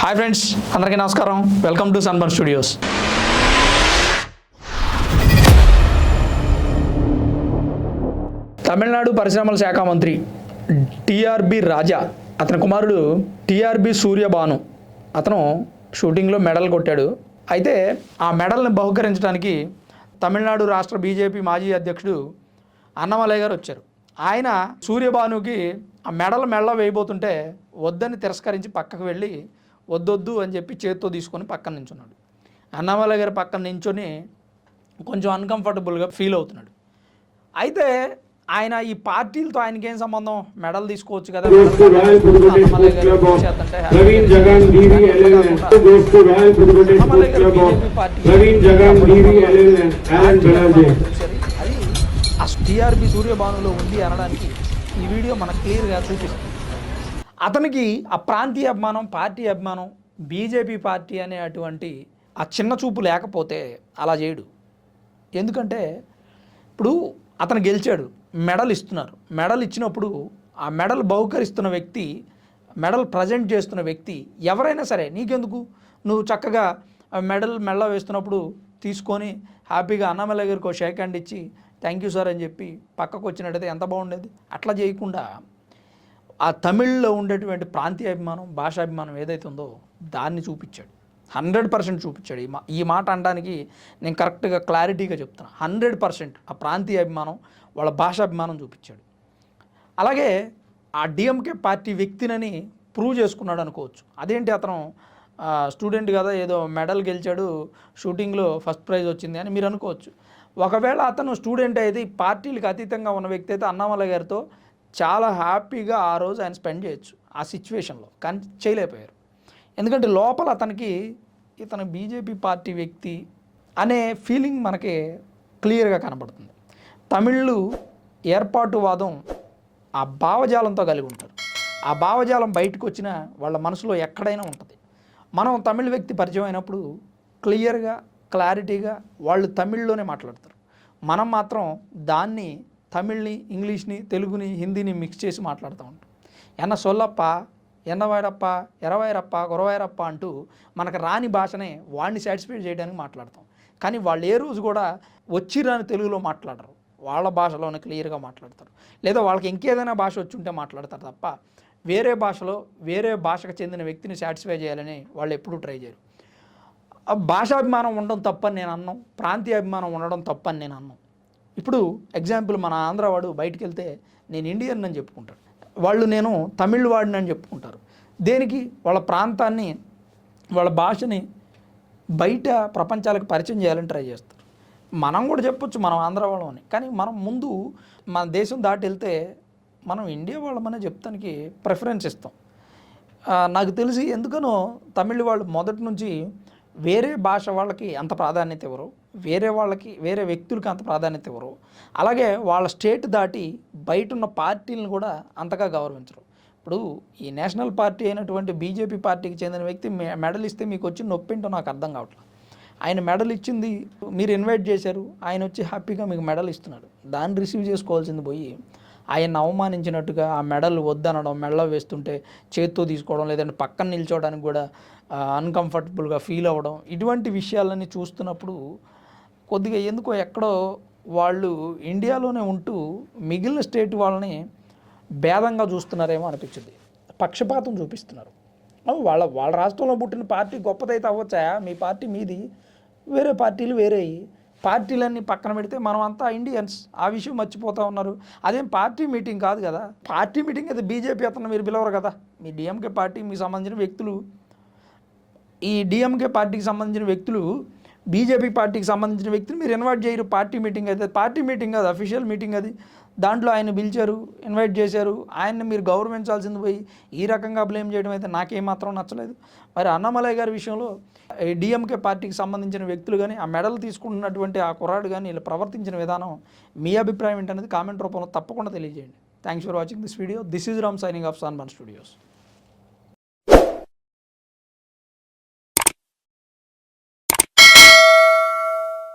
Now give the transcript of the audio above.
Hi friends అందరికీ నమస్కారం. Welcome to Sunburn studios. Tamil Nadu పరిశ్రమల శాఖ మంత్రి టిఆర్బి రాజా అతని కుమారుడు టిఆర్బి సూర్యభాను అతను షూటింగ్లో మెడల్ కొట్టాడు. అయితే ఆ మెడల్ని బహుకరించడానికి తమిళనాడు రాష్ట్ర బీజేపీ మాజీ అధ్యక్షుడు అన్నమలయ్య గారు వచ్చారు. ఆయన సూర్యభానుకి ఆ మెడల్ మెడలో వేయబోతుంటే వద్దని తిరస్కరించి పక్కకు వెళ్ళి వద్దొద్దు అని చెప్పి చేత్తో తీసుకొని పక్కన నించున్నాడు. అన్నమలయ్య గారి పక్కన నించొని కొంచెం అన్కంఫర్టబుల్గా ఫీల్ అవుతున్నాడు. అయితే ఆయన ఈ పార్టీలతో ఆయనకేం సంబంధం? మెడల్ తీసుకోవచ్చు కదా. అది ఆ టీఆర్బి సూర్యభానులో ఉంది అనడానికి ఈ వీడియో మనకు క్లియర్గా చూపిస్తుంది. అతనికి ఆ ప్రాంతీయ అభిమానం పార్టీ అభిమానం బీజేపీ పార్టీ అనే అటువంటి ఆ చిన్న చూపు లేకపోతే అలా చేయడు. ఎందుకంటే ఇప్పుడు అతను గెలిచాడు మెడల్ ఇస్తున్నారు. మెడల్ ఇచ్చినప్పుడు ఆ మెడల్ బహుకరిస్తున్న వ్యక్తి మెడల్ ప్రజెంట్ చేస్తున్న వ్యక్తి ఎవరైనా సరే నీకెందుకు? నువ్వు చక్కగా మెడల్ మెడలో వేస్తున్నప్పుడు తీసుకొని హ్యాపీగా అన్నమల్ల గారికి ఒక షేక్ హ్యాండ్ ఇచ్చి థ్యాంక్ యూ సార్ అని చెప్పి పక్కకు వచ్చినట్టయితే ఎంత బాగుండేది? అట్లా చేయకుండా ఆ తమిళ్ళో ఉండేటువంటి ప్రాంతీయ అభిమానం భాషాభిమానం ఏదైతే ఉందో దాన్ని చూపించాడు. హండ్రెడ్ పర్సెంట్ చూపించాడు. ఈ మా ఈ మాట అనడానికి నేను కరెక్ట్గా క్లారిటీగా చెప్తున్నా. హండ్రెడ్ పర్సెంట్ ఆ ప్రాంతీయ అభిమానం వాళ్ళ భాషాభిమానం చూపించాడు. అలాగే ఆ డిఎంకే పార్టీ వ్యక్తినని ప్రూవ్ చేసుకున్నాడు అనుకోవచ్చు. అదేంటి అతను స్టూడెంట్ కదా ఏదో మెడల్ గెలిచాడు షూటింగ్లో ఫస్ట్ ప్రైజ్ వచ్చింది అని మీరు అనుకోవచ్చు. ఒకవేళ అతను స్టూడెంట్ అయితే పార్టీలకు అతీతంగా ఉన్న వ్యక్తి అయితే అన్నామల గారితో చాలా హ్యాపీగా ఆ రోజు ఆయన స్పెండ్ చేయొచ్చు ఆ సిచ్యువేషన్లో. కానీ చేయలేకపోయారు. ఎందుకంటే లోపల అతనికి ఇతను బీజేపీ పార్టీ వ్యక్తి అనే ఫీలింగ్ మనకి క్లియర్గా కనబడుతుంది. తమిళ్ళు ఏర్పాటువాదం ఆ భావజాలంతో కలిగి ఉంటారు. ఆ భావజాలం బయటకు వచ్చిన వాళ్ళ మనసులో ఎక్కడైనా ఉంటుంది. మనం తమిళ వ్యక్తి పరిచయం అయినప్పుడు క్లియర్గా క్లారిటీగా వాళ్ళు తమిళ్ళోనే మాట్లాడతారు. మనం మాత్రం దాన్ని తమిళ్ని ఇంగ్లీష్ని తెలుగుని హిందీని మిక్స్ చేసి మాట్లాడుతూ ఉంటాం. ఎన్న సొల్లప్ప ఎన్నవాయిరప్ప ఎరవైరప్ప గురవైరప్ప అంటూ మనకు రాని భాషనే వాడిని సాటిస్ఫై చేయడానికి మాట్లాడతాం. కానీ వాళ్ళు ఏ రోజు కూడా వచ్చి రాని తెలుగులో మాట్లాడరు. వాళ్ళ భాషలోనే క్లియర్గా మాట్లాడతారు. లేదా వాళ్ళకి ఇంకేదైనా భాష వచ్చి ఉంటే మాట్లాడతారు తప్ప వేరే భాషలో వేరే భాషకు చెందిన వ్యక్తిని సాటిస్ఫై చేయాలని వాళ్ళు ఎప్పుడూ ట్రై చేయరు. ఆ భాషాభిమానం ఉండడం తప్పని నేను అన్నాం ప్రాంతీయ అభిమానం ఉండడం తప్పని నేను అన్నాం. ఇప్పుడు ఎగ్జాంపుల్ మన ఆంధ్రవాడు బయటికి వెళ్తే నేను ఇండియన్ అని చెప్పుకుంటాడు. వాళ్ళు నేను తమిళ్ వాడిని అని చెప్పుకుంటారు. దేనికి? వాళ్ళ ప్రాంతాన్ని వాళ్ళ భాషని బయట ప్రపంచాలకు పరిచయం చేయాలని ట్రై చేస్తారు. మనం కూడా చెప్పొచ్చు మనం ఆంధ్ర వాళ్ళం అని. కానీ మనం ముందు మన దేశం దాటి వెళ్తే మనం ఇండియా వాళ్ళమనే చెప్తానికి ప్రిఫరెన్స్ ఇస్తాం. నాకు తెలిసి ఎందుకనో తమిళ వాళ్ళు మొదటి నుంచి వేరే భాష వాళ్ళకి అంత ప్రాధాన్యత ఇవ్వరు. వేరే వాళ్ళకి వేరే వ్యక్తులకి అంత ప్రాధాన్యత ఇవ్వరు. అలాగే వాళ్ళ స్టేట్ దాటి బయట ఉన్న పార్టీలను కూడా అంతగా గౌరవించరు. ఇప్పుడు ఈ నేషనల్ పార్టీ అయినటువంటి బీజేపీ పార్టీకి చెందిన వ్యక్తి మెడల్ ఇస్తే మీకు వచ్చి నొప్పింటో నాకు అర్థం కావట్లేదు ఆయన మెడల్ ఇచ్చింది మీరు ఇన్వైట్ చేశారు. ఆయన వచ్చి హ్యాపీగా మీకు మెడల్ ఇస్తున్నాడు. దాన్ని రిసీవ్ చేసుకోవాల్సింది పోయి ఆయన అవమానించినట్టుగా ఆ మెడల్ వద్దనడం మెడలో వేస్తుంటే చేత్తో తీసుకోవడం లేదంటే పక్కన నిల్చోవడానికి కూడా అన్కంఫర్టబుల్గా ఫీల్ అవ్వడం ఇటువంటి విషయాలన్నీ చూస్తున్నప్పుడు కొద్దిగా ఎందుకో ఎక్కడో వాళ్ళు ఇండియాలోనే ఉంటూ మిగిలిన స్టేట్ వాళ్ళని భేదంగా చూస్తున్నారేమో అనిపించింది. పక్షపాతం చూపిస్తున్నారు. వాళ్ళ వాళ్ళ రాష్ట్రంలో పుట్టిన పార్టీ గొప్పదైతే అవ్వచ్చా? మీ పార్టీ మీది వేరే పార్టీలు వేరేయి. పార్టీలన్నీ పక్కన పెడితే మనం అంతా ఇండియన్స్. ఆ విషయం మర్చిపోతూ ఉన్నారు. అదేం పార్టీ మీటింగ్ కాదు కదా. పార్టీ మీటింగ్ అయితే బీజేపీ అతను మీరు పిలవరు కదా. మీ డిఎంకే పార్టీ మీకు సంబంధించిన వ్యక్తులు. ఈ డిఎంకే పార్టీకి సంబంధించిన వ్యక్తులు బీజేపీ పార్టీకి సంబంధించిన వ్యక్తిని మీరు ఇన్వైట్ చేయరు. పార్టీ మీటింగ్ అయితే పార్టీ మీటింగ్ అది అఫీషియల్ మీటింగ్ అది. దాంట్లో ఆయన పిలిచారు ఇన్వైట్ చేశారు. ఆయన్ని మీరు గౌరవించాల్సింది పోయి ఈ రకంగా బ్లేమ్ చేయడం అయితే నాకేమాత్రం నచ్చలేదు. మరి అన్నమలయ్య గారి విషయంలో డిఎంకే పార్టీకి సంబంధించిన వ్యక్తులు కానీ ఆ మెడల్ తీసుకుంటున్నటువంటి ఆ కుర్రాడు కానీ వీళ్ళు ప్రవర్తించిన విధానం మీ అభిప్రాయం ఏంటనేది కామెంట్ రూపంలో తప్పకుండా తెలియజేయండి. Thanks for watching this video this is Ram signing off Sunburn studios